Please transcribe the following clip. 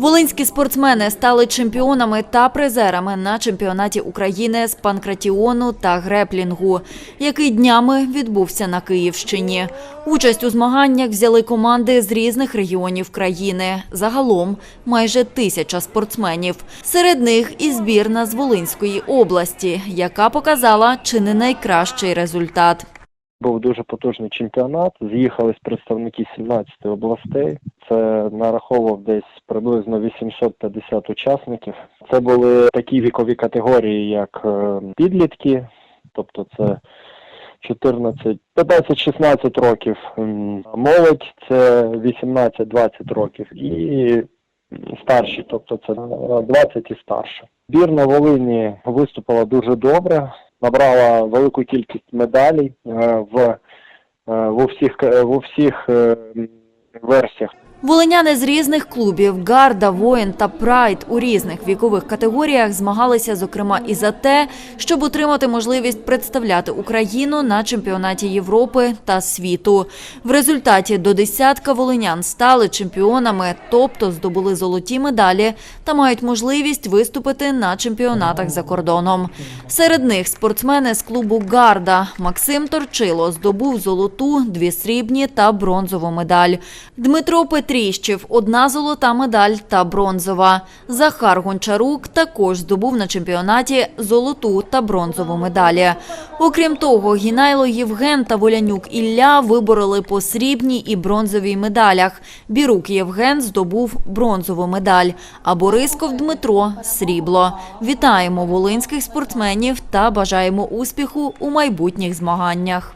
Волинські спортсмени стали чемпіонами та призерами на чемпіонаті України з панкратіону та греплінгу, який днями відбувся на Київщині. Участь у змаганнях взяли команди з різних регіонів країни. Загалом майже тисяча спортсменів. Серед них і збірна з Волинської області, яка показала чи не найкращий результат. Був дуже потужний чемпіонат. З'їхались представники 17 областей. Це нараховував десь приблизно 850 учасників. Це були такі вікові категорії, як е, підлітки, тобто це 14, 15-16 років. Молодь це 18-20 років і старші, тобто це е, 20 і старше. Збірна Волині виступила дуже добре, набрала велику кількість медалей е, в, е, во всіх, к- всіх е, версіях. Волиняни з різних клубів Гарда, Воїн та Прайд у різних вікових категоріях змагалися, зокрема, і за те, щоб отримати можливість представляти Україну на чемпіонаті Європи та світу. В результаті до десятка волинян стали чемпіонами, тобто здобули золоті медалі та мають можливість виступити на чемпіонатах за кордоном. Серед них спортсмени з клубу Гарда Максим Торчило здобув золоту, дві срібні та бронзову медаль. Дмитро Петріщев – одна золота медаль та бронзова. Захар Гончарук також здобув на чемпіонаті золоту та бронзову медалі. Окрім того, Гінайло Євген та Волянюк Ілля вибороли по срібній і бронзовій медалях. Бірук Євген здобув бронзову медаль, а Борисков Дмитро – срібло. Вітаємо волинських спортсменів та бажаємо успіху у майбутніх змаганнях.